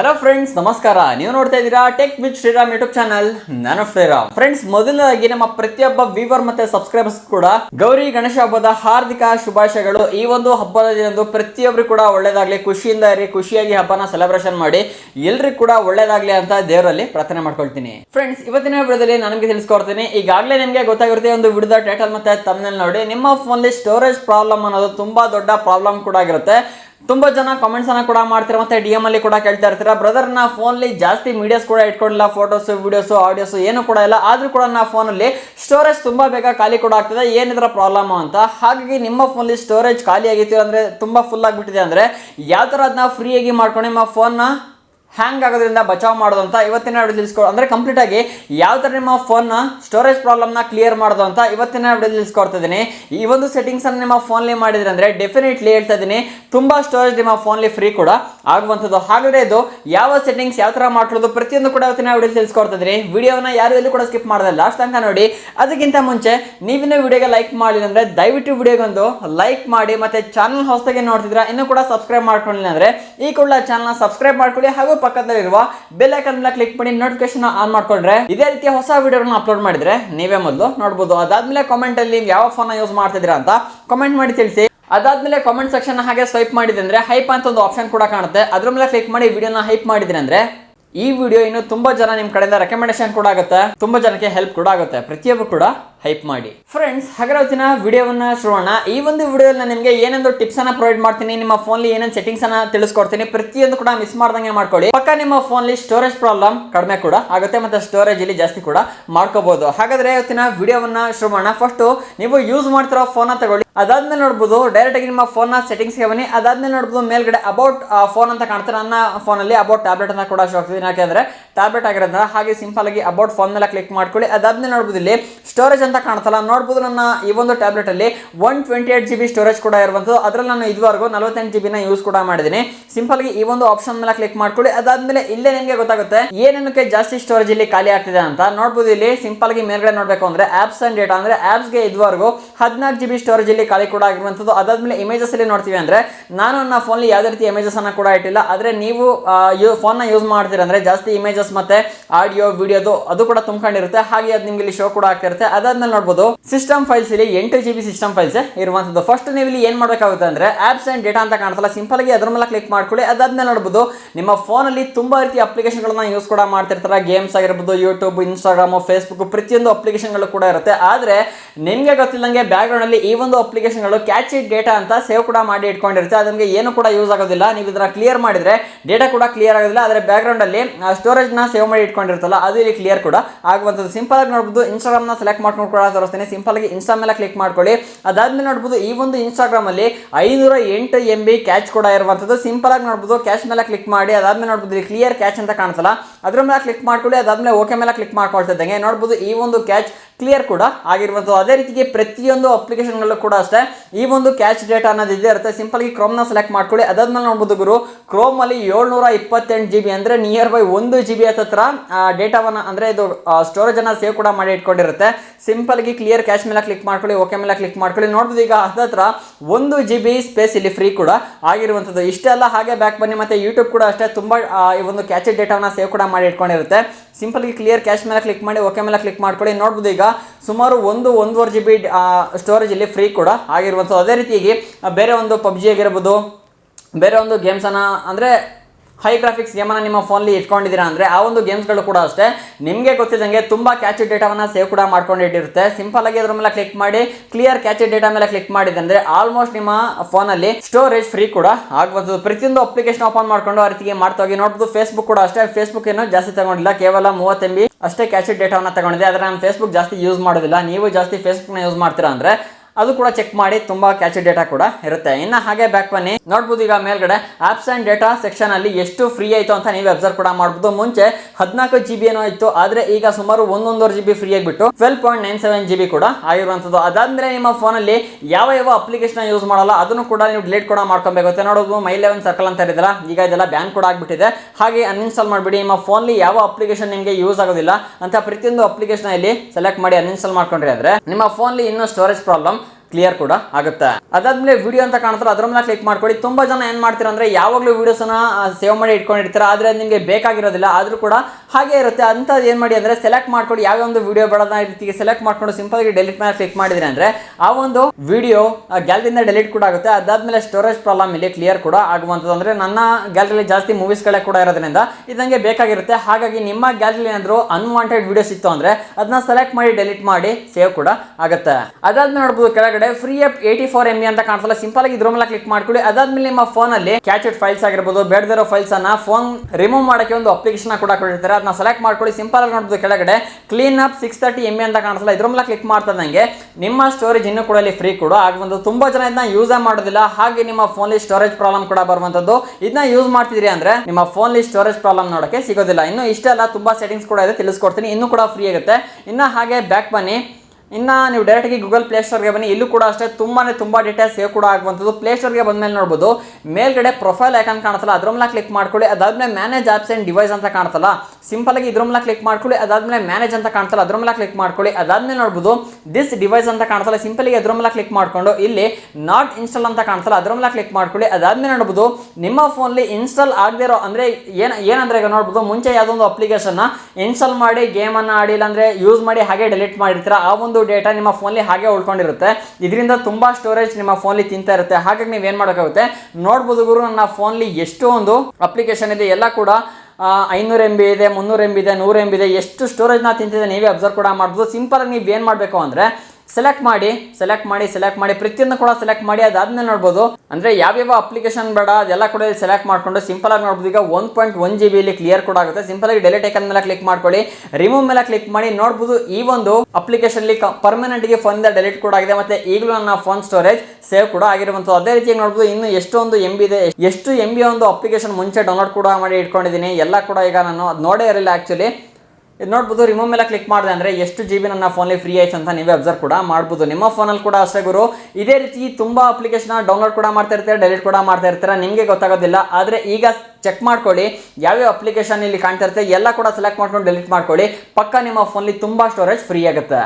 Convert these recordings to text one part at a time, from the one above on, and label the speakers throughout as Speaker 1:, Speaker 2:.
Speaker 1: Hello friends ನಮಸ್ಕಾರ. ನೀವು ನೋಡ್ತಾ ಇದ್ದೀರಾ tech with Shriram YouTube channel ನಾನು ಶ್ರೀರಾಮ್. ಫ್ರೆಂಡ್ಸ್ ಮೊದಲನೇದಾಗಿ ನಮ್ಮ ಪ್ರತಿಯೊಬ್ಬ ವ್ಯೂವರ್ ಮತ್ತೆ ಸಬ್ಸ್ಕ್ರೈಬರ್ಸ್ ಕೂಡ ಗೌರಿ ಗಣೇಶ ಹಬ್ಬದ ಹಾರ್ದಿಕ ಶುಭಾಶಯಗಳು. ಈ ಒಂದು ಹಬ್ಬದ ದಿನದಂದು ಪ್ರತಿಯೊಬ್ಬರು ಕೂಡ ಒಳ್ಳೇದಾಗ್ಲಿ, ಖುಷಿಯಿಂದ ಇರಿ, ಖುಷಿಯಾಗಿ ಹಬ್ಬನ ಸೆಲೆಬ್ರೇಷನ್ ಮಾಡಿ ಎಲ್ರಿಗೂ ಕೂಡ ಒಳ್ಳೇದಾಗ್ಲಿ ಅಂತ ದೇವರಲ್ಲಿ ಪ್ರಾರ್ಥನೆ ಮಾಡ್ಕೊಳ್ತೀನಿ. ಫ್ರೆಂಡ್ಸ್ ಇವತ್ತಿನ ವಿಡಿಯೋದಲ್ಲಿ ನನಗೆ ತಿಳಿಸ್ಕೊಡ್ತೀನಿ. ಈಗಾಗಲೇ ನಿಮಗೆ ಗೊತ್ತಾಗಿರುತ್ತೆ ಒಂದು ವಿಡಿಯೋದ ಟೈಟಲ್ ಮತ್ತೆ ತಮ್ಮಲ್ಲಿ ನೋಡಿ. ನಿಮ್ಮ ಫೋನ್ ಸ್ಟೋರೇಜ್ ಪ್ರಾಬ್ಲಮ್ ಅನ್ನೋದು ತುಂಬಾ ದೊಡ್ಡ ಪ್ರಾಬ್ಲಮ್ ಕೂಡ ಆಗಿರುತ್ತೆ. ತುಂಬಾ ಜನ ಕಾಮೆಂಟ್ಸ್ ಅನ್ನ ಕೂಡ ಮಾಡ್ತೀರಾ, ಮತ್ತೆ ಡಿ ಎಂ ಅಲ್ಲಿ ಕೂಡ ಕೇಳ್ತಾ ಇರ್ತೀರಾ. ಬ್ರದರ್ ನಾ ಫೋನ್ಲಿ ಜಾಸ್ತಿ ಮೀಡಿಯಾಸ್ ಕೂಡ ಇಟ್ಕೊಂಡಿಲ್ಲ ಫೋಟೋಸ್ ವೀಡಿಯೋಸು ಆಡಿಯೋಸ್ ಏನು ಕೂಡ ಇಲ್ಲ. ಆದರೂ ಕೂಡ ನಾ ಫೋನಲ್ಲಿ ಸ್ಟೋರೇಜ್ ತುಂಬಾ ಬೇಗ ಖಾಲಿ ಕೂಡ ಆಗ್ತದೆ. ಏನಿದ್ರ ಪ್ರಾಬ್ಲಮ್ ಅಂತ. ಹಾಗಾಗಿ ನಿಮ್ಮ ಫೋನಲ್ಲಿ ಸ್ಟೋರೇಜ್ ಖಾಲಿ ಆಗಿತ್ತು ಅಂದ್ರೆ ತುಂಬಾ ಫುಲ್ ಆಗಿಬಿಟ್ಟಿದೆ ಅಂದ್ರೆ ಯಾವ ಥರ ಅದನ್ನ ಫ್ರೀಯಾಗಿ ಮಾಡ್ಕೊಂಡು ನಿಮ್ಮ ಫೋನ್ನ ಹ್ಯಾಂಗ್ ಆಗೋದ್ರಿಂದ ಬಚಾವ್ ಮಾಡೋದು ಅಂತ ಇವತ್ತಿನ ವಿಡಿಯೋ ಅಂದರೆ ಕಂಪ್ಲೀಟ್ ಆಗಿ ಯಾವ ಥರ ನಿಮ್ಮ ಫೋನ್ನ ಸ್ಟೋರೇಜ್ ಪ್ರಾಬ್ಲಮ್ನ ಕ್ಲಿಯರ್ ಮಾಡೋದು ಅಂತ ಇವತ್ತಿನ ವಿಡಿಯೋ ತಿಳಿಸ್ಕೊಡ್ತಿದ್ದೀನಿ ಈ ಒಂದು ಸೆಟ್ಟಿಂಗ್ಸ್ ಅನ್ನು ನಿಮ್ಮ ಫೋನ್ಲಿ ಮಾಡಿದ್ರೆ ಅಂದರೆ ಡೆಫಿನೆಟ್ಲಿ ಹೇಳ್ತಾ ಇದ್ದೀನಿ, ತುಂಬ ಸ್ಟೋರೇಜ್ ನಿಮ್ಮ ಫೋನ್ಲಿ ಫ್ರೀ ಕೂಡ ಆಗುವಂಥದ್ದು. ಹಾಗಾದರೆ ಇದು ಯಾವ ಸೆಟ್ಟಿಂಗ್ಸ್ ಯಾವ ಥರ ಮಾಡ್ಕೊಳ್ಳೋದು ಪ್ರತಿಯೊಂದು ಕೂಡ ಇವತ್ತಿನ ವಿಡಿಯೋ ತಿಳಿಸ್ಕೊಡ್ತಿದ್ದೀನಿ ವಿಡಿಯೋನ ಯಾರು ಎಲ್ಲೂ ಕೂಡ ಸ್ಕಿಪ್ ಮಾಡಿದೆ ಲಾಸ್ಟ್ ತನಕ ನೋಡಿ, ಅದಕ್ಕಿಂತ ಮುಂಚೆ ನೀವಿನ ವಿಡಿಯೋಗೆ ಲೈಕ್ ಮಾಡಿಲ್ಲ ಅಂದರೆ ದಯವಿಟ್ಟು ವಿಡಿಯೋಗೊಂದು ಲೈಕ್ ಮಾಡಿ, ಮತ್ತೆ ಚಾನಲ್ ಹೊಸದಾಗಿ ನೋಡ್ತಿದ್ರೆ ಇನ್ನೂ ಕೂಡ ಸಬ್ಸ್ಕ್ರೈಬ್ ಮಾಡ್ಕೊಂಡಿಲ್ಲ ಅಂದರೆ ಈ ಕೂಡ ಚಾನಲ್ನ ಸಬ್ಸ್ಕ್ರೈಬ್ ಮಾಡ್ಕೊಳ್ಳಿ ಹಾಗೂ ಪಕ್ಕದಲ್ಲಿರುವ ಬೆಲ್ ಐಕನ್ ಮೇಲೆ ಕ್ಲಿಕ್ ಮಾಡಿ ನೋಟಿಫಿಕೇಶನ್ ಆನ್ ಮಾಡ್ಕೊಂಡ್ರೆ ಇದೇ ರೀತಿಯ ಹೊಸ ವಿಡಿಯೋಗಳನ್ನ ಅಪ್ಲೋಡ್ ಮಾಡಿದ್ರೆ ನೀವೇ ಮೊದಲು ನೋಡಬಹುದು ಅದಾದ್ಮೇಲೆ ಕಾಮೆಂಟ್ ಅಲ್ಲಿ ಯಾವ ಫೋನ್ ಯೂಸ್ ಮಾಡ್ತಿದ್ದೀರಾ ಅಂತ ಕಾಮೆಂಟ್ ಮಾಡಿ ತಿಳಿಸಿ. ಅದಾದ್ಮೇಲೆ ಕಾಮೆಂಟ್ ಸೆಕ್ಷನ್ ಹಾಗೆ ಸ್ವೈಪ್ ಮಾಡಿದ್ರೆ ಅಂದ್ರೆ ಹೈಪ್ ಅಂತ ಒಂದು ಆಪ್ಷನ್ ಕೂಡ ಕಾಣುತ್ತೆ. ಅದ್ರ ಮೇಲೆ ಕ್ಲಿಕ್ ಮಾಡಿ ವಿಡಿಯೋನ ಹೈಪ್ ಮಾಡಿದ್ರೆ ಅಂದ್ರೆ ಈ ವಿಡಿಯೋ ಇನ್ನು ತುಂಬಾ ಜನ ನಿಮ್ ಕಡೆಯಿಂದ ರೆಕಮೆಂಡೇಶನ್ ಕೂಡ ಆಗುತ್ತೆ. ತುಂಬಾ ಜನಕ್ಕೆ ಹೆಲ್ಪ್ ಕೂಡ ಆಗುತ್ತೆ. ಪ್ರತಿಯೊಬ್ಬರು ಕೂಡ ಹೈಪ್ ಮಾಡಿ. ಫ್ರೆಂಡ್ಸ್ ಅವತ್ತಿನ ವಿಡಿಯೋವನ್ನ ಶುರುವಣ. ಈ ಒಂದು ವಿಡಿಯೋದಲ್ಲಿ ನಾನು ನಿಮಗೆ ಏನೊಂದು ಟಿಪ್ಸ್ ಅನ್ನ ಪ್ರೊವೈಡ್ ಮಾಡ್ತೀನಿ. ನಿಮ್ಮ ಫೋನ್ಲಿ ಏನೇನು ಸೆಟ್ಟಿಂಗ್ಸ್ ಅನ್ನ ತಿಳಿಸ್ಕೊಡ್ತೀನಿ. ಪ್ರತಿಯೊಂದು ಕೂಡ ಮಿಸ್ ಮಾಡ್ದಂಗೆ ಮಾಡ್ಕೊಳ್ಳಿ. ಪಕ್ಕ ನಿಮ್ಮ ಫೋನ್ಲಿ ಸ್ಟೋರೇಜ್ ಪ್ರಾಬ್ಲಮ್ ಕಡಿಮೆ ಕೂಡ ಆಗುತ್ತೆ ಮತ್ತೆ ಸ್ಟೋರೇಜ್ ಇಲ್ಲಿ ಜಾಸ್ತಿ ಕೂಡ ಮಾಡ್ಕೋಬಹುದು ಹಾಗಾದ್ರೆ ಇವತ್ತಿನ ವಿಡಿಯೋವನ್ನ ಶುರು ಮಾಡೋಣ ಫಸ್ಟ್ ನೀವು ಯೂಸ್ ಮಾಡ್ತಿರೋ ಫೋನ್ ತಗೊಳ್ಳಿ. ಅದಾದ್ಮೇಲೆ ನೋಡ್ಬೋದು ಡೈರೆಕ್ಟ್ ಆಗಿ ನಿಮ್ಮ ಫೋನ್ ಸೆಟ್ಟಿಂಗ್ಸ್ಗೆ ಬನ್ನಿ. ಅದಾದ್ಮೇಲೆ ನೋಡ್ಬೋದು, ಮೇಲ್ಗಡೆ ಅಬೌಟ್ ಫೋನ್ ಅಂತ ಕಾಣ್ತಾರೆ ನನ್ನ ಫೋನಲ್ಲಿ ಅಬೌಟ್ ಟ್ಯಾಬ್ಲೆಟ್ ಅಂತ ಕೂಡ ಶೋ ಆಗ್ತಿದೆ ಯಾಕೆಂದ್ರೆ ಟ್ಯಾಬ್ಲೆಟ್ ಆಗಿರೋದ್ರಿಂದ ಹಾಗೆ ಸಿಂಪಲ್ ಆಗಿ ಅಬೌಟ್ ಫೋನ್ ಮೇಲೆ ಕ್ಲಿಕ್ ಮಾಡ್ಕೊಳ್ಳಿ. ಅದಾದ್ಮೇಲೆ ನೋಡ್ಬೋದು, ಇಲ್ಲಿ ಸ್ಟೋರೇಜ್ ಅಂತ ಕಾಣ್ತಲ್ಲ. ನೋಡ್ಬೋದು ನನ್ನ ಈ ಒಂದು ಟ್ಯಾಬ್ಲೆಟ್ ಅಲ್ಲಿ one twenty eight G B storage ಕೂಡ ಇರುವಂಥದ್ದು. ಅದರಲ್ಲಿ ನಾನು ಇದುವರೆಗೂ ನಲವತ್ತೆಂಟು ಜಿ ಬಿನ ಯೂಸ್ ಕೂಡ ಮಾಡಿದ್ದೀನಿ ಸಿಂಪಲ್ ಆಗಿ ಈ ಒಂದು ಆಪ್ಷನ್ ಮೇಲೆ ಕ್ಲಿಕ್ ಮಾಡ್ಕೊಳ್ಳಿ. ಅದಾದ್ಮೇಲೆ ಇಲ್ಲೇ ನಿಮಗೆ ಗೊತ್ತಾಗುತ್ತೆ ಏನೇನಕ್ಕೆ ಜಾಸ್ತಿ ಸ್ಟೋರೇಜ್ ಇಲ್ಲಿ ಖಾಲಿ ಆಗ್ತಿದೆ ಅಂತ. ನೋಡ್ಬೋದು ಇಲ್ಲಿ ಸಿಂಪಲ್ ಆಗಿ ಮೇಲ್ಗಡೆ ನೋಡಬೇಕು ಅಂದ್ರೆ ಆಪ್ಸ್ ಅಂಡ್ ಡೇಟಾ ಅಂದ್ರೆ ಆಪ್ಸ್ಗೆ ಇದುವರೆಗೂ ಹದಿನಾಲ್ಕು ಜಿ ಬಿ ಸ್ಟೋರೇಜ್ ಇಲ್ಲಿ ಖಾಲಿ ಕೂಡ ಆಗಿರುವಂಥದ್ದು. ಅದಾದ್ಮೇಲೆ ಇಮೇಜಸ್ ಅಲ್ಲಿ ನೋಡ್ತೀವಿ ಅಂದ್ರೆ ನಾನು ನನ್ನ ಫೋನ್ ಯಾವುದೇ ರೀತಿ ಇಮೇಜಸ್ ಅನ್ನ ಕೂಡ ಇಟ್ಟಿಲ್ಲ. ಆದ್ರೆ ನೀವು ಫೋನ್ನ ಯೂಸ್ ಮಾಡ್ತೀರ ಅಂದ್ರೆ ಜಾಸ್ತಿ ಇಮೇಜಸ್ ಮತ್ತೆ ಆಡಿಯೋ ವಿಡಿಯೋದು ಅದು ಕೂಡ ತುಂಬ್ಕೊಂಡಿರುತ್ತೆ. ಹಾಗೆ ಅದು ನಿಮ್ಗೆ ಇಲ್ಲಿ ಶೋ ಕೂಡ ಆಗ್ತಿರುತ್ತೆ. ಅದಾದ್ಮೇಲೆ ನೋಡಬಹುದು ಸಿಸ್ಟಮ್ ಫೈಲ್ಸ್ ಇಲ್ಲಿ ಎಂಟು ಜಿ ಬಿ ಸಿಸ್ಟಮ್ ಫೈಲ್ಸ್ ಇರುವಂತದ್ದು. ಫಸ್ಟ್ ನೀವು ಇಲ್ಲಿ ಏನ್ ಮಾಡಬೇಕಾಗುತ್ತೆ ಅಂದ್ರೆ ಆಪ್ಸ್ ಅಂಡ್ ಡೇಟಾ ಅಂತ ಕಾಣಿಸಲ್ಲ ಸಿಂಪಲ್ ಆಗಿ ಅದ್ರ ಮೇಲೆ ಕ್ಲಿಕ್ ಮಾಡ್ಕೊಳ್ಳಿ. ಅದಾದ್ಮೇಲೆ ನೋಡಬಹುದು ನಿಮ್ಮ ಫೋನ್ ಅಲ್ಲಿ ತುಂಬಾ ರೀತಿ ಅಪ್ಲಿಕೇಶನ್ ಗಳನ್ನ ಯೂಸ್ ಕೂಡ ಮಾಡ್ತಿರ್ತಾರೆ. ಗೇಮ್ಸ್ ಆಗಿರ್ಬೋದು ಯೂಟ್ಯೂಬ್ ಇನ್ಸ್ಟಾಗ್ರಾಮ್ ಫೇಸ್ಬುಕ್ ಪ್ರತಿಯೊಂದು ಅಪ್ಲಿಕೇಶನ್ಗಳು ಕೂಡ ಇರುತ್ತೆ. ಆದ್ರೆ, ನಿಮ್ಗೆ ಗೊತ್ತಿಲ್ಲಂಗೆ ಬ್ಯಾಕ್ಗ್ರೌಂಡ್ ಅಲ್ಲಿ ಈ ಒಂದು ಅಪ್ಲಿಕೇಶನ್ಗಳು ಕ್ಯಾಚ್ ಇಟ್ ಡೇಟಾ ಅಂತ ಸೇವ್ ಕೂಡ ಮಾಡಿ ಇಟ್ಕೊಂಡಿರುತ್ತೆ. ಅದಕ್ಕೆ ಏನು ಕೂಡ ಯೂಸ್ ಆಗೋದಿಲ್ಲ. ನೀವು ಇದನ್ನ ಕ್ಲಿಯರ್ ಮಾಡಿದ್ರೆ ಡೇಟಾ ಕೂಡ ಕ್ಲಿಯರ್ ಆಗೋದಿಲ್ಲ. ಆದರೆ ಬ್ಯಾಕ್ಗ್ರೌಂಡ್ ಅಲ್ಲಿ ಸ್ಟೋರೇಜ್ನ ಸೇವ್ ಮಾಡಿ ಇಟ್ಕೊಂಡಿರ್ತಲ್ಲ. ಅದು ಇಲ್ಲಿ ಕ್ಲಿಯರ್ ಕೂಡ ಆಗುವಂತದ್ದು ಸಿಂಪಲ್ ಆಗಿ ನೋಡಬಹುದು ಇನ್ಸ್ಟಾಗ್ರಾಮ್ನ ಸೆಲೆಕ್ಟ್ ಮಾಡ್ಕೊಂಡು ಕೂಡ ತೋರಿಸ್ತೇನೆ ಸಿಂಪಲ್ ಆಗಿ ಇನ್ಸ್ಟಾ ಮೇಲೆ ಕ್ಲಿಕ್ ಮಾಡ್ಕೊಳ್ಳಿ. ಅದಾದ್ಮೇಲೆ ನೋಡ್ಬೋದು ಈ ಒಂದು ಇನ್ಸ್ಟಾಗ್ರಾಮ್ ಅಲ್ಲಿ ಐನೂರ ಎಂಟು ಎಂ ಬಿ ಕ್ಯಾಚ್ ಕೂಡ ಇರುವಂಥದ್ದು ಸಿಂಪಲ್ ಆಗಿ ನೋಡ್ಬೋದು ಕ್ಯಾಚ್ ಮೇಲೆ ಕ್ಲಿಕ್ ಮಾಡಿ, ಅದಾದ್ಮೇಲೆ ನೋಡ್ಬೋದು ಕ್ಲಿಯರ್ ಕ್ಯಾಚ್ ಅಂತ ಕಾಣಿಸಲ್ಲ ಅದ್ರ ಮೇಲೆ ಕ್ಲಿಕ್ ಮಾಡ್ಕೊಳ್ಳಿ, ಅದಾದ್ಮೇಲೆ ಓಕೆ ಮೇಲೆ ಕ್ಲಿಕ್ ಮಾಡ್ಕೊಳ್ತಾ ಇದ್ದಂಗೆ ನೋಡ್ಬೋದು ಈ ಒಂದು ಕ್ಯಾಚ್ ಕ್ಲಿಯರ್ ಕೂಡ ಆಗಿರುವಂಥದ್ದು ಅದೇ ರೀತಿಗೆ ಪ್ರತಿಯೊಂದು ಅಪ್ಲಿಕೇಶನ್ಗಳು ಕೂಡ ಅಷ್ಟೇ ಈ ಒಂದು ಕ್ಯಾಚ್ ಡೇಟಾ ಅನ್ನೋದು ಇದೆ ಇರುತ್ತೆ. ಸಿಂಪಲ್ ಆಗಿ ಕ್ರೋಮ್ನ ಸೆಲೆಕ್ಟ್ ಮಾಡ್ಕೊಳ್ಳಿ. ಅದಾದ್ಮೇಲೆ ನೋಡ್ಬೋದು ಗುರು ಕ್ರೋಮಲ್ಲಿ ಏಳ್ನೂರ ಇಪ್ಪತ್ತೆಂಟು ಜಿ ಬಿ ಅಂದ್ರೆ ನಿಯರ್ ಬೈ ಒಂದು ಜಿ ಬಿ ಹತ್ರ ಡೇಟಾವನ್ನ ಅಂದ್ರೆ ಇದು ಸ್ಟೋರೇಜ್ ಅನ್ನ ಸೇವ್ ಕೂಡ ಮಾಡಿ ಇಟ್ಕೊಂಡಿರುತ್ತೆ. ಸಿಂಪಲ್ ಆಗಿ ಕ್ಲಿಯರ್ ಕ್ಯಾಶ್ ಮೇಲೆ ಕ್ಲಿಕ್ ಮಾಡ್ಕೊಳ್ಳಿ ಓಕೆ ಮೇಲೆ ಕ್ಲಿಕ್ ಮಾಡ್ಕೊಳ್ಳಿ. ನೋಡ್ಬೋದು ಈಗ ಹತ್ತತ್ರ ಒಂದು ಜಿ ಬಿ ಸ್ಪೇಸ್ ಇಲ್ಲಿ ಫ್ರೀ ಕೂಡ ಆಗಿರುವಂಥದ್ದು. ಇಷ್ಟೆಲ್ಲ ಹಾಗೆ ಬ್ಯಾಕ್ ಬನ್ನಿ. ಮತ್ತೆ ಯೂಟ್ಯೂಬ್ ಕೂಡ ಅಷ್ಟೇ ತುಂಬ ಈ ಒಂದು ಕ್ಯಾಚ್ ಡೇಟಾವನ್ನು ಸೇವ್ ಕೂಡ ಮಾಡಿ ಇಟ್ಕೊಂಡಿರುತ್ತೆ. ಸಿಂಪಲ್ ಆಗಿ ಕ್ಲಿಯರ್ ಕ್ಯಾಶ್ ಮೇಲೆ ಕ್ಲಿಕ್ ಮಾಡಿ ಓಕೆ ಮೇಲೆ ಕ್ಲಿಕ್ ಮಾಡ್ಕೊಳ್ಳಿ. ನೋಡ್ಬೋದು ಈಗ ಸುಮಾರು ಒಂದು, ಒಂದೂವರೆ ಜಿ ಬಿ ಸ್ಟೋರೇಜ್ ಇಲ್ಲಿ ಫ್ರೀ ಕೂಡ ಆಗಿರುವಂಥದ್ದು. ಅದೇ ರೀತಿಯಾಗಿ ಬೇರೆ ಒಂದು ಪಬ್ಜಿ ಆಗಿರ್ಬೋದು, ಬೇರೆ ಒಂದು ಗೇಮ್ಸನ್ನು ಅಂದರೆ ಹೈ ಗ್ರಾಫಿಕ್ಸ್ ಗೇಮನ್ನು ನಿಮ್ಮ ಫೋನ್ಲಿ ಇಟ್ಕೊಂಡಿದ್ದೀರಾ ಅಂದರೆ ಆ ಒಂದು ಗೇಮ್ಸ್ಗಳು ಕೂಡ ಅಷ್ಟೇ. ನಿಮಗೆ ಗೊತ್ತಿದ್ದಂಗೆ ತುಂಬ ಕ್ಯಾಚ್ ಡೇಟಾವನ್ನು ಸೇವ್ ಕೂಡ ಮಾಡ್ಕೊಂಡು ಇಟ್ಟಿರುತ್ತೆ ಸಿಂಪಲ್ ಆಗಿ ಅದ್ರ ಮೇಲೆ ಕ್ಲಿಕ್ ಮಾಡಿ ಕ್ಲಿಯರ್ ಕ್ಯಾಚ್ ಡೇಟಾ ಮೇಲೆ ಕ್ಲಿಕ್ ಮಾಡಿದೆ ಅಂದರೆ ಆಲ್ಮೋಸ್ಟ್ ನಿಮ್ಮ ಫೋನಲ್ಲಿ ಸ್ಟೋರೇಜ್ ಫ್ರೀ ಕೂಡ ಆಗ್ಬೋದು. ಪ್ರತಿಯೊಂದು ಅಪ್ಲಿಕೇಶನ್ ಓಪನ್ ಮಾಡ್ಕೊಂಡು ಆ ರೀತಿಗೆ ಮಾಡ್ತಾ ಹೋಗಿ. ನೋಡ್ಬೋದು ಫೇಸ್ಬುಕ್ ಕೂಡ ಅಷ್ಟೇ. ಫೇಸ್ಬುಕ್ ಏನು ಜಾಸ್ತಿ ತಗೊಂಡಿಲ್ಲ. ಕೇವಲ ಮೂವತ್ತು ಎಂ ಅಷ್ಟೇ ಕ್ಯಾಚ್ ಡೇಟಾವನ್ನು ತಗೊಂಡಿದೆ. ಆದರೆ ನಾನು ಫೇಸ್ಬುಕ್ ಜಾಸ್ತಿ ಯೂಸ್ ಮಾಡೋದಿಲ್ಲ. ನೀವು ಜಾಸ್ತಿ ಫೇಸ್ಬುಕ್ನ ಯೂಸ್ ಮಾಡ್ತೀರಾ ಅಂದರೆ ಅದು ಕೂಡ ಚೆಕ್ ಮಾಡಿ ತುಂಬಾ ಕ್ಯಾಚ್ ಡೇಟಾ ಕೂಡ ಇರುತ್ತೆ. ಇನ್ನು ಹಾಗೆ ಬ್ಯಾಕ್ ಬನ್ನಿ. ನೋಡ್ಬೋದು ಈಗ ಮೇಲ್ಗಡೆ ಆಪ್ಸ್ ಅಂಡ್ ಡೇಟಾ ಸೆಕ್ಷನ್ ಅಲ್ಲಿ ಎಷ್ಟು ಫ್ರೀ ಆಯಿತು ಅಂತ ನೀವು ಅಬ್ಸರ್ವ್ ಕೂಡ ಮಾಡ್ಬೋದು. ಮುಂಚೆ ಹದಿನಾಲ್ಕು ಜಿ ಬಿ ಏನೋ ಇತ್ತು, ಆದರೆ ಈಗ ಸುಮಾರು ಒಂದೊಂದೂವರೆ ಜಿ ಬಿ ಫ್ರೀ ಆಗಿಬಿಟ್ಟು twelve point nine seven G B ಕೂಡ ಆಗಿರುವಂಥದ್ದು. ಅದಾದ್ರೆ ನಿಮ್ಮ ಫೋನಲ್ಲಿ ಯಾವ ಯಾವ ಅಪ್ಲಿಕೇಶನ್ ಯೂಸ್ ಮಾಡಲ್ಲ, ಅದನ್ನು ಕೂಡ ನೀವು ಡಿಲೀಟ್ ಕೂಡ ಮಾಡ್ಕೊಬೇಕಾಗುತ್ತೆ ನೋಡೋದು ಮೈ ಲೆವೆನ್ ಸರ್ಕಲ್ ಅಂತ ಇರೋದಿಲ್ಲ ಈಗ ಇದೆಲ್ಲ ಬ್ಯಾನ್ ಕೂಡ ಆಗ್ಬಿಟ್ಟಿದೆ. ಹಾಗೆ ಅನ್ಇನ್ಸ್ಟಾಲ್ ಮಾಡಿಬಿಡಿ. ನಿಮ್ಮ ಫೋನ್ಲಿ ಯಾವ ಅಪ್ಲಿಕೇಶನ್ ನಿಮಗೆ ಯೂಸ್ ಆಗೋದಿಲ್ಲ ಅಂತ ಪ್ರತಿಯೊಂದು ಅಪ್ಲಿಕೇಶನ್ ಇಲ್ಲಿ ಸೆಲೆಕ್ಟ್ ಮಾಡಿ ಅನ್ಇನ್ಸ್ಟಾಲ್ ಮಾಡ್ಕೊಂಡ್ರಿ ಅಂದರೆ ನಿಮ್ಮ ಫೋನ್ಲಿ ಇನ್ನೂ ಸ್ಟೋರೇಜ್ ಪ್ರಾಬ್ಲಮ್ ಕ್ಲಿಯರ್ ಕೂಡ ಆಗುತ್ತೆ. ಅದಾದ್ಮೇಲೆ ವಿಡಿಯೋ ಅಂತ ಕಾಣ್ತಾರೆ ಅದ್ರ ಮೇಲೆ ಕ್ಲಿಕ್ ಮಾಡ್ಕೊಳ್ಳಿ. ತುಂಬಾ ಜನ ಏನ್ ಮಾಡ್ತೀರಾ ಅಂದ್ರೆ, ಯಾವಾಗ್ಲೂ ವಿಡಿಯೋಸ್ನ ಸೇವ್ ಮಾಡಿ ಇಟ್ಕೊಂಡಿರ್ತಾರೆ, ಆದ್ರೆ ನಿಮಗೆ ಬೇಕಾಗಿರೋದಿಲ್ಲ. ಆದ್ರೂ ಕೂಡ ಹಾಗೆ ಇರುತ್ತೆ. ಅಂತ ಏನ್ ಮಾಡಿ ಅಂದ್ರೆ ಸೆಲೆಕ್ಟ್ ಮಾಡ್ಕೊಡಿ ಯಾವ ಒಂದು ವಿಡಿಯೋ ಈ ರೀತಿಗೆ ಸೆಲೆಕ್ಟ್ ಮಾಡ್ಕೊಂಡು ಸಿಂಪಲ್ ಆಗಿ ಡೆಲಿಟ್ ಮೇಲೆ ಕ್ಲಿಕ್ ಮಾಡಿದ್ರೆ ಅಂದ್ರೆ, ಆ ಒಂದು ವಿಡಿಯೋ ಗ್ಯಾಲರಿಯಿಂದ ಡೆಲಿಟ್ ಕೂಡ ಆಗುತ್ತೆ. ಅದಾದ್ಮೇಲೆ ಸ್ಟೋರೇಜ್ ಪ್ರಾಬ್ಲಮ್ ಇಲ್ಲಿ ಕ್ಲಿಯರ್ ಕೂಡ ಆಗುವಂಥದ್ದು. ಅಂದ್ರೆ ನನ್ನ ಗ್ಯಾಲರಿಲಿ ಜಾಸ್ತಿ ಮೂವೀಸ್ಗಳೇ ಕೂಡ ಇರೋದ್ರಿಂದ ಇದಂಗೆ ಬೇಕಾಗಿರುತ್ತೆ. ಹಾಗಾಗಿ ನಿಮ್ಮ ಗ್ಯಾಲರಿ ಏನಾದ್ರು ಅನ್ವಾಂಟೆಡ್ ವಿಡಿಯೋಸ್ ಇತ್ತು ಅಂದ್ರೆ ಅದನ್ನ ಸೆಲೆಕ್ಟ್ ಮಾಡಿ ಡೆಲಿಟ್ ಮಾಡಿ ಸೇವ್ ಕೂಡ ಆಗುತ್ತೆ. ಅದಾದ್ಮೇಲೆ ನೋಡ್ಬೋದು, ಕೆಳಗಡೆ free up eighty four M B ಅಂತ ಕಾಣಿಸಲ್ಲ ಸಿಂಪಲ್ ಆಗಿ ಇದ್ರ ಮೇಲೆ ಕ್ಲಿಕ್ ಮಾಡ್ಕೊಳ್ಳಿ. ಅದಾದ್ಮೇಲೆ ನಿಮ್ಮ ಫೋನ್ ಅಲ್ಲಿ ಕ್ಯಾಚೆಡ್ ಫೈಲ್ಸ್ ಆಗಿರ್ಬೋದು ಬೇಡದಿರೋ ಫೈಲ್ಸ್ ಅನ್ನ ಫೋನ್ ರಿಮೂವ್ ಮಾಡಕ್ಕೆ ಒಂದು ಅಪ್ಲಿಕೇಶನ್ ಕೂಡ ಕೊಟ್ಟಿರ್ತಾರೆ. ಅದನ್ನ ಸೆಲೆಕ್ಟ್ ಮಾಡ್ಕೊಳ್ಳಿ. ಸಿಂಪಲ್ ಆಗಿ ನೋಡಬಹುದು ಕೆಳಗಡೆ. Clean up six thirty M B ಅಂತ ಕಾಣಿಸಲ್ಲ ಇದ್ರ ಮೇಲೆ ಕ್ಲಿಕ್ ಮಾಡ್ತದಂಗೆ ನಿಮ್ಮ ಸ್ಟೋರೇಜ್ ಇನ್ನೂ ಕೂಡ ಇಲ್ಲಿ ಫ್ರೀ ಕೂಡ. ಒಂದು ತುಂಬಾ ಜನ ಇದನ್ನ ಯೂಸ್ ಮಾಡೋದಿಲ್ಲ. ಹಾಗೆ ನಿಮ್ಮ ಫೋನ್ ಸ್ಟೋರೇಜ್ ಪ್ರಾಬ್ಲಮ್ ಕೂಡ ಬರುವಂತದ್ದು. ಇದನ್ನ ಯೂಸ್ ಮಾಡ್ತಿದ್ರಿ ಅಂದ್ರೆ ನಿಮ್ಮ ಫೋನ್ ಸ್ಟೋರೇಜ್ ಪ್ರಾಬ್ಲಮ್ ನೋಡಕ್ಕೆ ಸಿಗೋದಿಲ್ಲ. ಇನ್ನು ಇಷ್ಟೆಲ್ಲ ತುಂಬಾ ಸೆಟ್ಟಿಂಗ್ಸ್ ಕೂಡ ಇದೆ. ತಿಳಿಸ್ಕೊಡ್ತೀನಿ. ಇನ್ನೂ ಕೂಡ ಫ್ರೀ ಆಗುತ್ತೆ. ಇನ್ನು ಹಾಗೆ ಬ್ಯಾಕ್ ಬನ್ನಿ. ಇನ್ನು ನೀವು ಡೈರೆಕ್ಟಾಗಿ ಗೂಗಲ್ ಪ್ಲೇ ಸ್ಟೋರ್ಗೆ ಬನ್ನಿ. ಇಲ್ಲೂ ಕೂಡ ಅಷ್ಟೇ ತುಂಬಾ ತುಂಬ ಡೀಟೇಲ್ಸ್ ಸೇವ್ ಕೂಡ ಆಗುವಂಥದ್ದು. ಪ್ಲೇಸ್ಟೋರ್ಗೆ ಬಂದಮೇಲೆ ನೋಡ್ಬೋದು, ಮೇಲ್ಗಡೆ ಪ್ರೊಫೈಲ್ ಐಕಾನ್ ಕಾಣುತ್ತಲ್ಲ ಅದ್ರ ಮೇಲೆ ಕ್ಲಿಕ್ ಮಾಡ್ಕೊಳ್ಳಿ. ಅದಾದ್ಮೇಲೆ ಮ್ಯಾನೇಜ್ ಆಪ್ಸ್ ಆ್ಯಂಡ್ ಡಿವೈಸ್ ಅಂತ ಕಾಣ್ತಲ್ಲ ಸಿಂಪಲ್ ಆಗಿ ಇದ್ರ ಮೇಲೆ ಕ್ಲಿಕ್ ಮಾಡ್ಕೊಳ್ಳಿ ಅದಾದ್ಮೇಲೆ ಮ್ಯಾನೇಜ್ ಅಂತ ಕಾಣ್ತಲ್ಲ, ಅದ್ರ ಮೇಲೆ ಕ್ಲಿಕ್ ಮಾಡ್ಕೊಳ್ಳಿ ಅದಾದ್ಮೇಲೆ ನೋಡ್ಬೋದು ದಿಸ್ ಡಿವೈಸ್ ಅಂತ ಕಾಣ್ತಲ್ಲ ಸಿಂಪಲ್ ಆಗಿ ಅದ್ರ ಮೇಲೆ ಕ್ಲಿಕ್ ಮಾಡ್ಕೊಂಡು, ಇಲ್ಲಿ ನಾಟ್ ಇನ್ಸ್ಟಾಲ್ ಅಂತ ಕಾಣ್ತಲ್ಲ, ಅದ್ರ ಮೇಲೆ ಕ್ಲಿಕ್ ಮಾಡ್ಕೊಳ್ಳಿ ಅದಾದ್ಮೇಲೆ ನೋಡ್ಬೋದು, ನಿಮ್ಮ ಫೋನ್ಲಿ ಇನ್ಸ್ಟಾಲ್ ಆಗದೆ ಇರೋ, ಅಂದ್ರೆ ಏನು, ಏನಂದ್ರೆ ಈಗ ನೋಡ್ಬೋದು, ಮುಂಚೆ ಯಾವುದೊಂದು ಅಪ್ಲಿಕೇಶನ್ ಇನ್ಸ್ಟಾಲ್ ಮಾಡಿ ಗೇಮ್ ಅನ್ನ ಆಡಿಲ್ಲ ಅಂದ್ರೆ ಯೂಸ್ ಮಾಡಿ, ಹಾಗೆ ಡಿಲೀಟ್ ಮಾಡಿರ್ತೀರ, ಆ ಒಂದು ಡೇಟಾ ನಿಮ್ಮ ಫೋನ್ಲಿ ಹಾಗೆ ಉಳ್ಕೊಂಡಿರುತ್ತೆ. ಇದರಿಂದ ತುಂಬಾ ಸ್ಟೋರೇಜ್ ನಿಮ್ಮ ಫೋನ್ಲಿ ತಿಂತಾ ಇರುತ್ತೆ. ಹಾಗಾಗಿ ನೀವು ಮಾಡೋಕ್ಕಾಗುತ್ತೆ, ನೋಡ್ಬೋದು ಗುರು, ನನ್ನ ಫೋನ್ಲಿ ಎಷ್ಟೊಂದು ಅಪ್ಲಿಕೇಶನ್ ಇದೆ, ಎಲ್ಲ ಕೂಡ ಐನೂರು ಎಂ ಬಿ ಇದೆ, ಮುನ್ನೂರು ಎಂ ಬಿ ಇದೆ, ನೂರು ಎಂ ಬಿ ಇದೆ, ಎಷ್ಟು ಸ್ಟೋರೇಜ್ನ ತಿಂತಿದೆ ನೀವೇ ಅಬ್ಸರ್ವ್ ಕೂಡ ಮಾಡ್ಬೋದು. ಸಿಂಪಲ್ ನೀವು ಏನು ಮಾಡಬೇಕು ಅಂದರೆ ಸೆಲೆಕ್ಟ್ ಮಾಡಿ ಸೆಲೆಕ್ಟ್ ಮಾಡಿ ಸೆಲೆಕ್ಟ್ ಮಾಡಿ. ಪ್ರತಿಯೊಂದು ಕೂಡ ಸೆಲೆಕ್ಟ್ ಮಾಡಿ, ಅದಾದ್ಮೇಲೆ ನೋಡ್ಬೋದು. ಅಂದ್ರೆ ಯಾವ್ಯಾವ ಅಪ್ಲಿಕೇಶನ್ ಬೇಡ, ಅದೆಲ್ಲ ಕೂಡ ಸೆಲೆಕ್ಟ್ ಮಾಡ್ಕೊಂಡು ಸಿಂಪಲ್ ಆಗಿ ನೋಡ್ಬೋದು. ಈಗ one point one G B clear ಕೂಡ ಆಗುತ್ತೆ. ಸಿಂಪಲ್ ಆಗಿ ಡೆಲಿಟ್ ಐಕನ್ ಮೇಲೆ ಕ್ಲಿಕ್ ಮಾಡ್ಕೊಳ್ಳಿ. ರಿಮೂವ್ ಮೇಲೆ ಕ್ಲಿಕ್ ಮಾಡಿ. ನೋಡ್ಬೋದು ಈ ಒಂದು ಅಪ್ಲಿಕೇಶನ್ ಪರ್ಮನೆಂಟ್ಗೆ ಫೋನ್ ಡೆಲಿಟ್ ಕೂಡ ಆಗಿದೆ. ಮತ್ತೆ ಈಗಲೂ ನನ್ನ ಫೋನ್ ಸ್ಟೋರೇಜ್ ಸೇವ್ ಕೂಡ ಆಗಿರುವಂಥದ್ದು. ಅದೇ ರೀತಿಯಾಗಿ ನೋಡ್ಬೋದು, ಇನ್ನು ಎಷ್ಟೊಂದು ಎಂ ಬಿ ಇದೆ. ಎಷ್ಟು ಎಂ ಬಿ ಒಂದು ಅಪ್ಲಿಕೇಶನ್ ಮುಂಚೆ ಡೌನ್ಲೋಡ್ ಕೂಡ ಮಾಡಿ ಇಟ್ಕೊಂಡಿದ್ದೀನಿ. ಎಲ್ಲ ಕೂಡ ಈಗ ನಾನು ನೋಡೇ ಇರಲಿಲ್ಲ ಆಕ್ಚುಲಿ ಇದು ನೋಡ್ಬೋದು ರಿಮೂವ್ ಮೇಲೆ ಕ್ಲಿಕ್ ಮಾಡಿದೆ ಅಂದರೆ ಎಷ್ಟು ಜಿ ಬಿ ನನ್ನ ಫೋನಲ್ಲಿ ಫ್ರೀ ಆಯ್ತು ಅಂತ ನೀವೇ ಅಬ್ಸರ್ವ್ ಕೂಡ ಮಾಡ್ಬೋದು. ನಿಮ್ಮ ಫೋನಲ್ಲಿ ಕೂಡ ಅಷ್ಟೇ ಗುರು. ಇದೇ ರೀತಿ ತುಂಬ ಅಪ್ಲಿಕೇಶನ್ ಡೌನ್ಲೋಡ್ ಕೂಡ ಮಾಡ್ತಾ ಇರ್ತೀರ ಡೆಲಿಟ್ ಕೂಡ ಮಾಡ್ತಾ ಇರ್ತೀರ, ನಿಮಗೆ ಗೊತ್ತಾಗೋದಿಲ್ಲ. ಆದರೆ ಈಗ ಚೆಕ್ ಮಾಡ್ಕೊಳ್ಳಿ, ಯಾವ್ಯಾವ ಅಪ್ಲಿಕೇಶನ್ ಇಲ್ಲಿ ಕಾಣ್ತಾ ಇರುತ್ತೆ, ಎಲ್ಲ ಕೂಡ ಸೆಲೆಕ್ಟ್ ಮಾಡ್ಕೊಂಡು ಡೆಲಿಟ್ ಮಾಡ್ಕೊಳ್ಳಿ. ಪಕ್ಕ ನಿಮ್ಮ ಫೋನಲ್ಲಿ ತುಂಬ ಸ್ಟೋರೇಜ್ ಫ್ರೀ ಆಗುತ್ತೆ.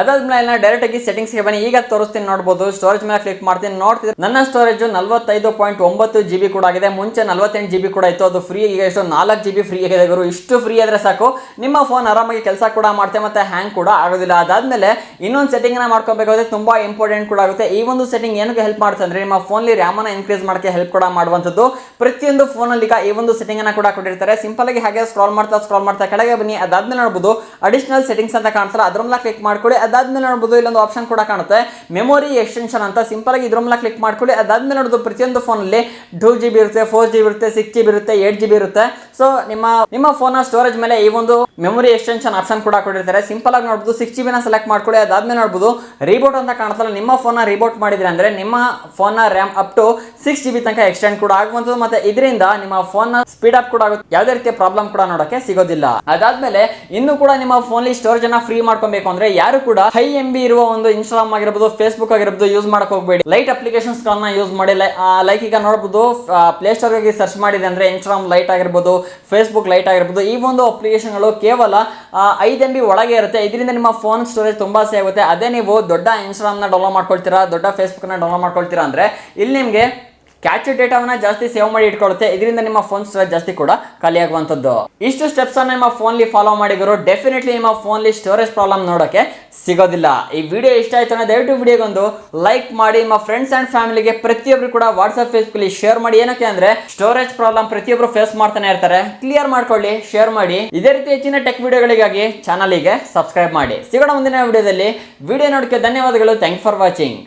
Speaker 1: ಅದಾದ್ಮೇಲೆ ಸೆಟ್ಟಿಂಗ್ಸ್ಗೆ ಬನ್ನಿ. ಈಗ ತೋರಿಸ್ತೀನಿ ನೋಡ್ಬೋದು. ಸ್ಟೋರೇಜ್ ಮೇಲೆ ಕ್ಲಿಕ್ ಮಾಡ್ತೀನಿ. ನೋಡ್ತಿದ್ರೆ ನನ್ನ ಸ್ಟೋರೇಜ್ ನಲವತ್ತೈದು ಪಾಯಿಂಟ್ ಒಂಬತ್ತು ಜಿ ಬಿ ಕೂಡ ಆಗಿದೆ. ಮುಂಚೆ ನಲ್ವತ್ತೆಂಟು ಜಿ ಬಿ ಕೂಡ ಇತ್ತು. ಅದು ಫ್ರೀ ಈಗ ಎಷ್ಟು ನಾಲ್ಕು ಜಿ ಬಿ ಫ್ರೀ ಆಗಿದೆ ಗುರು. ಇಷ್ಟು ಫ್ರೀ ಆದ್ರೆ ಸಾಕು. ನಿಮ್ಮ ಫೋನ್ ಆರಾಮಾಗಿ ಕೆಲಸ ಕೂಡ ಮಾಡುತ್ತೆ ಮತ್ತೆ ಹ್ಯಾಂಗ್ ಕೂಡ ಆಗೋದಿಲ್ಲ. ಅದಾದ್ಮೇಲೆ ಇನ್ನೊಂದು ಸೆಟ್ಟಿಂಗ್ನ ಮಾಡ್ಕೋಬೇಕಾದ್ರೆ ತುಂಬಾ ಇಂಪಾರ್ಟೆಂಟ್ ಕೂಡ ಆಗುತ್ತೆ. ಈ ಒಂದು ಸೆಟ್ಟಿಂಗ್ ಏನಕ್ಕೆ ಹೆಲ್ಪ್ ಮಾಡುತ್ತೆ ಅಂದ್ರೆ ನಿಮ್ಮ ಫೋನ್ಲಿ ರ್ಯಾಮನ ಇನ್ಕ್ರೀಸ್ ಮಾಡಕ್ಕೆ ಹೆಲ್ಪ್ ಕೂಡ ಮಾಡುವಂಥದ್ದು. ಪ್ರತಿಯೊಂದು ಫೋನಲ್ಲಿ ಈಗ ಈ ಒಂದು ಸೆಟ್ಟಿಂಗ್ ಅನ್ನ ಕೂಡ ಕೊಟ್ಟಿರ್ತಾರೆ. ಸಿಂಪಲ್ ಆಗಿ ಹಾಗೆ ಸ್ಕ್ರಾಲ್ ಮಾಡ್ತಾ ಸ್ಕ್ರಾಲ್ ಮಾಡ್ತಾ ಕೆಳಗೆ ಬನ್ನಿ. ಅದಾದ್ಮೇಲೆ ನೋಡ್ಬೋದು ಅಡಿಷನಲ್ ಸೆಟ್ಟಿಂಗ್ಸ್ ಅಂತ ಕಾಣ್ತಾರೆ ಅದ್ರ ಮೇಲೆ ಕ್ಲಿಕ್ ಮಾಡ್ಕೊಳ್ಳಿ ಅದಾದ್ಮೇಲೆ ನೋಡ್ಬೋದು, ಇಲ್ಲೊಂದು ಆಪ್ಷನ್ ಕೂಡ ಕಾಣುತ್ತೆ. ಮೆಮೊರಿ ಎಕ್ಸ್ಟೆನ್ಷನ್ ಅಂತ ಸಿಂಪಲ್ ಆಗಿ ಇದ್ರ ಮೇಲೆ ಕ್ಲಿಕ್ ಮಾಡ್ಕೊಳ್ಳಿ. ಅದಾದ್ಮೇಲೆ ನೋಡೋದು ಪ್ರತಿಯೊಂದು ಫೋನಲ್ಲಿ ಟೂ ಜಿ ಬಿ ಇರುತ್ತೆ ಫೋರ್ ಜಿ ಬಿ ಇರುತ್ತೆ ಸಿಕ್ಸ್ ಜಿ ಬಿ ಇರುತ್ತೆ ಏಟ್ ಜಿ ಬಿ ಇರುತ್ತೆ ಸೊ ನಿಮ್ಮ ನಿಮ್ಮ ಫೋನ್ ಸ್ಟೋರೇಜ್ ಮೇಲೆ ಈ ಒಂದು ಮೆಮೊರಿ ಎಕ್ಸ್ಟೆನ್ಷನ್ ಆಪ್ಷನ್ ಕೂಡ ಕೊಟ್ಟಿರ್ತಾರೆ. ಸಿಂಪಲ್ ಆಗಿ ನೋಡ್ಬೋದು ಸಿಕ್ಸ್ ಜಿ ಬಿನ ಸೆಲೆಕ್ಟ್ ಮಾಡ್ಕೊಳ್ಳಿ, ಅದಾದ್ಮೇಲೆ ನೋಡ್ಬೋದು ರಿಬೋಟ್ ಅಂತ ಕಾಣ್ತಲ್ಲ, ನಿಮ್ಮ ಫೋನ್ ರಿಬೋಟ್ ಮಾಡಿದ್ರೆ ಅಂದ್ರೆ ನಿಮ್ಮ phone RAM up to six G B ತನಕ ಎಕ್ಸ್ಟೆಂಡ್ ಕೂಡ ಆಗುವಂಥದ್ದು ಮತ್ತೆ ಇದರಿಂದ ನಿಮ್ಮ ಫೋನ್ ಸ್ಪೀಡ್ ಅಪ್ ಕೂಡ ಆಗುತ್ತೆ. ಯಾವುದೇ ರೀತಿಯ ಪ್ರಾಬ್ಲಮ್ ಕೂಡ ನೋಡಕ್ಕೆ ಸಿಗೋದಿಲ್ಲ. ಅದಾದ್ಮೇಲೆ ಇನ್ನು ಕೂಡ ನಿಮ್ಮ ಫೋನ್ಲಿ ಸ್ಟೋರೇಜ್ ಅನ್ನ ಫ್ರೀ ಮಾಡ್ಕೊಬೇಕು ಅಂದ್ರೆ ಯಾರು ಕೂಡ ಹೈ ಎಂ ಬಿ ಇರುವ ಒಂದು ಇನ್ಸ್ಟಾಗ್ರಾಮ್ ಆಗಿರ್ಬೋದು ಫೇಸ್ಬುಕ್ ಆಗಿರ್ಬೋದು ಯೂಸ್ ಮಾಡಕ್ ಹೋಗಬೇಡಿ. ಲೈಟ್ ಅಪ್ಲಿಕೇಶನ್ಸ್ ಗಳನ್ನ ಯೂಸ್ ಮಾಡಿ ಲೈಕ್ ಈಗ ನೋಡಬಹುದು ಪ್ಲೇ ಸ್ಟೋರ್ ಹೋಗಿ ಸರ್ಚ್ ಮಾಡಿದೆ ಅಂದ್ರೆ ಇನ್ಸ್ಟಾಗ್ರಾಮ್ ಲೈಟ್ ಆಗಿರ್ಬೋದು ಫೇಸ್ಬುಕ್ ಲೈಟ್ ಆಗಿರ್ಬೋದು. ಈ ಒಂದು ಅಪ್ಲಿಕೇಶನ್ಗಳು ಕೇವಲ ಐದು ಎಂ ಬಿ ಒಳಗೆ ಇರುತ್ತೆ. ಇದರಿಂದ ನಿಮ್ಮ ಫೋನ್ ಸ್ಟೋರೇಜ್ ತುಂಬ ಸೇವ್ ಆಗುತ್ತೆ. ಅದೇ ನೀವು ದೊಡ್ಡ ಇನ್ಸ್ಟಾಗ್ರಾಮ್ನ ಡೌನ್ಲೋಡ್ ಮಾಡ್ಕೊಳ್ತೀರಾ, ದೊಡ್ಡ ಫೇಸ್ಬುಕ್ನ ಡೌನ್ಲೋಡ್ ಮಾಡ್ಕೊಳ್ತೀರಾ ಅಂದರೆ, ಇಲ್ಲಿ ನಿಮಗೆ ಕ್ಯಾಚ್ ಡೇಟಾವನ್ನ ಜಾಸ್ತಿ ಸೇವ್ ಮಾಡಿ ಇಟ್ಕೊಳುತ್ತೆ ಇದರಿಂದ ನಿಮ್ಮ ಫೋನ್ ಸ್ಟೋರೇಜ್ ಜಾಸ್ತಿ ಕೂಡ ಖಾಲಿಯಾಗುವಂಥದ್ದು ಇಷ್ಟು ಸ್ಟೆಪ್ಸ್ ಅನ್ನ ನಿಮ್ಮ ಫೋನ್ಲಿ ಫಾಲೋ ಮಾಡಿದ್ರು ಡೆಫಿನೆಟ್ಲಿ ನಿಮ್ಮ ಫೋನ್ಲಿ ಸ್ಟೋರೇಜ್ ಪ್ರಾಬ್ಲಮ್ ನೋಡೋಕೆ ಸಿಗೋದಿಲ್ಲ. ಈ ವಿಡಿಯೋ ಇಷ್ಟ ಆಯ್ತು ಅನ್ನೋ ದಯವಿಟ್ಟು ವಿಡಿಯೋಗೊಂದು ಲೈಕ್ ಮಾಡಿ. ನಿಮ್ಮ ಫ್ರೆಂಡ್ಸ್ ಅಂಡ್ ಫ್ಯಾಮಿಲಿಗೆ ಪ್ರತಿಯೊಬ್ರು ಕೂಡ ವಾಟ್ಸಪ್ ಫೇಸ್ಬುಕ್ ಶೇರ್ ಮಾಡಿ. ಏನಕ್ಕೆ ಅಂದ್ರೆ ಸ್ಟೋರೇಜ್ ಪ್ರಾಬ್ಲಮ್ ಪ್ರತಿಯೊಬ್ಬರು ಫೇಸ್ ಮಾಡ್ತಾನೆ ಇರ್ತಾರೆ. ಕ್ಲಿಯರ್ ಮಾಡ್ಕೊಳ್ಳಿ ಶೇರ್ ಮಾಡಿ. ಇದೇ ರೀತಿ ಹೆಚ್ಚಿನ ಟೆಕ್ ವಿಡಿಯೋಗಳಿಗಾಗಿ ಚಾನಲಿಗೆ ಸಬ್ಸ್ಕ್ರೈಬ್ ಮಾಡಿ. ಸಿಗೋಣ ಮುಂದಿನ ವಿಡಿಯೋದಲ್ಲಿ ವಿಡಿಯೋ ನೋಡಕ್ಕೆ ಧನ್ಯವಾದಗಳು. Thank for watching